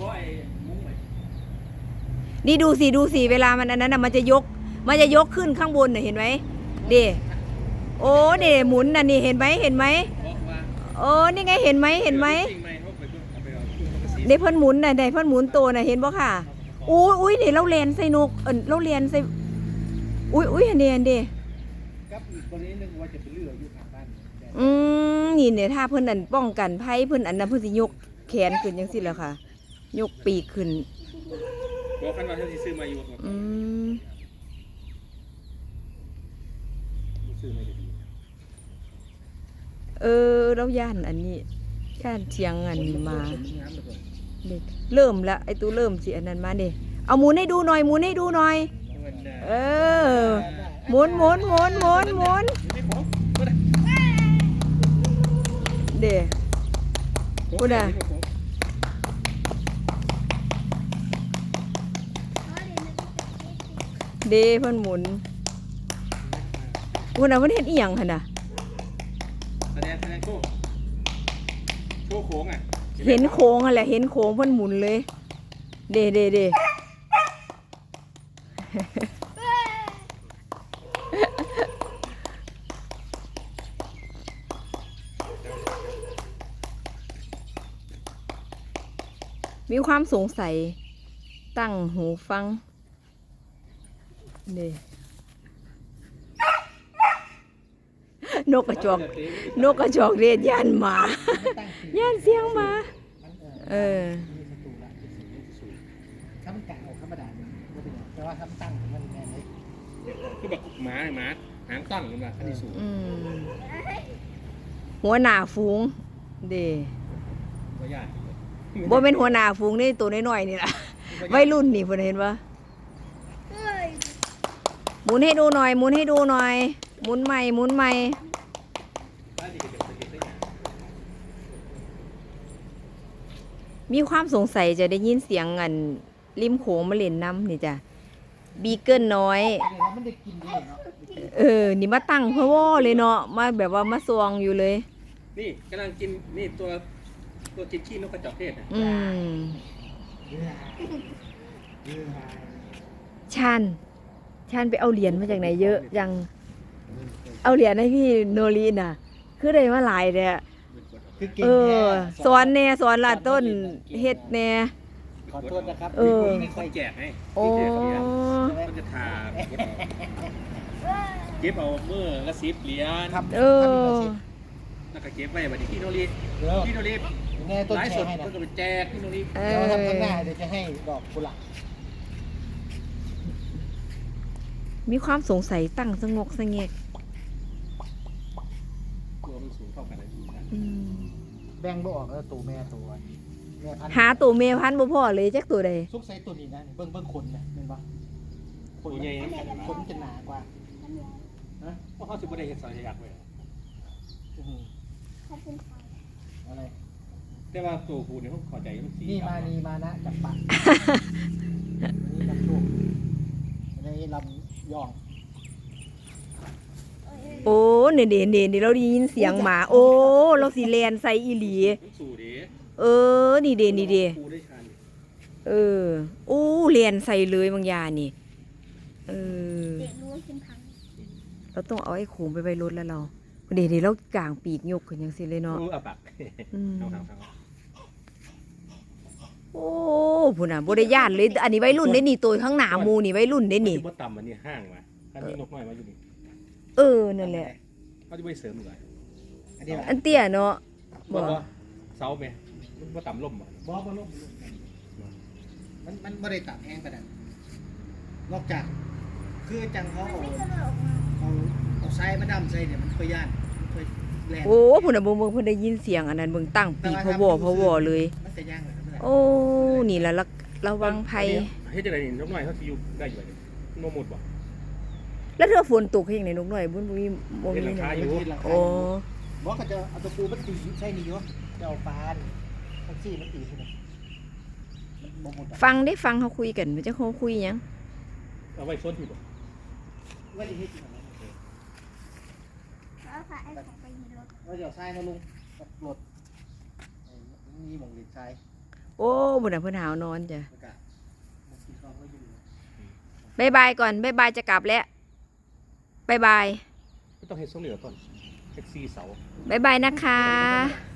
บ่ไอ้มุ้งไว้นี่ดูสิดูสิเวลามันอันนั้นน่ะมันจะยก มันจะยกขึ้นข้างบนน่ะเห็นไหมเดโอ้เดหมุนน่ะนี่เห็นไหมเห็นไหมบอกว่าโอ้นี่ไงเห็นไหมเห็นไหมจริงไหมเขาไปเบิ่งเอาไปเอาเครื่องมันก็สีเดเพิ่นหมุนน่ะเดเพิ่นหมุนโตน่ะเห็นบ่ค่ะอุ้ยอุ้ยเดเราเรียนใส่นกเอิ้นเราเรียนใส่อุ้ยอุ้ยเห็นเดเห็นเดกับอีกกรณีหนึงว่าจะไปเลือกอยู่ข้างบ้านอืมนี่เนี่ยถ้าเพิ่นอันป้องกันภัยเพิ่นอันนั้นเพิ่นสิยกแขนขึ้นจังซี่แหล้วค่ะ ยกปีกขึ้นบอกคันว่าเขาสิซื้อมาอยู่อืมซื้อมาอยู่ดีเออเราย่านอันนี้ย่านเชียงอันนี้มาผลงามเหลือเกินเด็กเริ่มละไอ้ตู้เริ่มสิอันนั้นมาเด้เอาหมุนให้ดูหน่อยหมุนให้ดูหน่อยเงินได้เออหมุนหมุนหมุนหมุนหมุนอยู่ในของบ่ได้เด้พูดอะ เด้เพิ่นหมุนพุ่นน่ะเพิ่นเฮ็ดอีหยังหั่นน่ะแสดงแสดงโชว์โชว์โค้งอะเห็นโค้งหั่นแหละเห็นโค้งเพิ่นหมุนเลย เด้เด้เด้มีความสงสัย ตั้งหูฟัง เด้นกกระจอกนกกระจอกเรียนย่านหมาย่านเสียงหมาเออมีศัตรูละถ้ามันกะเอาธรรมดาเนี่ยไม่เป็นไรแต่ว่าถ้ามันตั้งมันแน่เลยคือแบบหมาเนี่ยหมาหางตั้งขึ้นมาอันนี้สูงอืมหัวหน้าฝูงเด้ก็ยากบ่เป็นหัวหน้าฝูงนี่ตัวน้อยๆนี่ล่ะวัยรุ่นนี่เพิ่นเห็นปะ หมุนให้ดูหน่อย หมุนให้ดูหน่อย หมุนใหม่หมุนใหม่มีความสงสัยจะได้ยินเสียงอันริมโขงมาเล่นน้ำนี่จ้ะบีเกิลน้อยเดี๋ยวมันได้กินด้วยเนาะเออ นี่มาตั้งเพราะว่าเลยเนาะมาแบบว่ามาซวงอยู่เลย นี่กำลังกินนี่ตัวตัวกินขี้นกกระจอกเทศนะอืมเรือเรือชัน ชันไปเอาเหรียญมาจากไหนเยอะยังเอาเหรียญให้พี่โนรีน่ะ คือได้มาหลายเลยอะคือเก่งเอแท้อสอนแน่สอนลาดต้นเฮ็ดแน่ ขอโทษนะครับเออมีคนแจกให้โอ้แจกเขาเนี่ยมันจะทาเก็บเอาเมื่อละสิบเหรียญครับเออ แล้วก็เก็บไว้บัดนี้พี่โนรีเดี๋ยวพี่โนรีแน่ต้นไลฟ์แชสดร์ให้นะเพิ่นก็ไปแจกพี่โนรีเอเดี๋ยวอทำข้างหน้าเดี๋ยวจะให้ดอกกุหลาบ มีความสงสัยตั้งสงกสงเงกตัวมันสูงเท่ากันเลยพี่นะอืมแบ่งบ่ออกแล้วตัวแม่ตัวแม่พันธุ์หาตัวเมพันธุ์บ่พอเลยจักตัวใดซุกใส่ตัวนี้นะเบิ่งเบิ่งขนนะเห็นปะขตันวใหญ่น้ำกันขนมันจะหนากว่าเพราะเขาสิบ่ได้เฮ็ดสายยักษ์ไว้อื้อหืออะไรแต่ว่าตัวผู้เนี่ยเขาเข้าใจมันสีนี่มานีมานะจับปะนี่ลำโชคอันนี้ลำ ย่องโอ้เนี่ยเด่นเด่นเราได้ยินเสียงหมา โอ้เราสิแลนใส่อีหลีมันสู่ดิเออ นี่เด่นนี่เด่ผู้ได้ชันเออโอ้แลนใส่เลยบางอยางนี่ เออ เด็กรู้ว่ากินพังเราต้องเอาไอ้โขงไปไว้รถแล้วเราเดี๋ยวนี้เรากางปีกยกขึ้นยังสิเลยเนาะรู้อะปักอืม เอาๆ โอ้พุ่นน่ะบ่ได้ย่านเลย อันนี้วัยรุ่นได้นี่ตัวข้างหน้าหมูนี่วัยรุ่นๆได้มันนี่สิบ่ต่ำอันนี้ห้างว่ะถ้ามีนกน้อยมาอยู่นี่เออนั่นแหละ เขาจะไปเสริมอีกหน่อยอันนี้อันเตี้ยเนาะบ่บ่บ่เสาแม่มันบ่ต่ำล่มบ่บอสบอลมันมันไม่ได้ตัดแห้งไปนั่นนอกจาก คือจังเขาเอาเอาเอาไส้มาดำใส่เนี่ยมันเคยย่านมันเคยแรงโอ้พุ่นน่ะเบิ่งเบิ่งเพิ่นได้ยินเสียงอันนั้นเบิ่งตั้งปีกพะวอพะวอเลย มันจะย่างเลยไม่ได้ โอ้ นี่ละระระวังภัย เฮ็ดจังได๋นี่นกน้อยเขาสิอยู่ได้อยู่ไดนี่บ่หมดบ่แล้วเธอฝนตกเฮ็ดจังได๋นกน้อยบุญบ่มีบ่เห็นมีหลังคายังอยู่โอ้บอกเขาจะเอาตะปูมันตีใช่นี่วะจะเอาฟานแท็กซี่มันตีที่ไหนมันบ่หมดอะฟังได้ฟังเขาคุยกันมันจะเขาคุยหยังเอาไว้ซนที่บ่ว่าจะเฮ็ดที่ไหนแล้วพาไอ้ของไปในรถ ว่าจะเอาทรายมาลงกับรถเออมีหมองเหล็กทราย โอ้บุญน่ะเพิ่นหาวนอนจ้ะประกาศบอกที่เขาก็อยู่บายบายก่อนบายบายจะกลับแล้วบายบายไม่ต้องเฮ็ดโซเหลือก่อนเฮ็ดซีเสาบายบายนะคะเ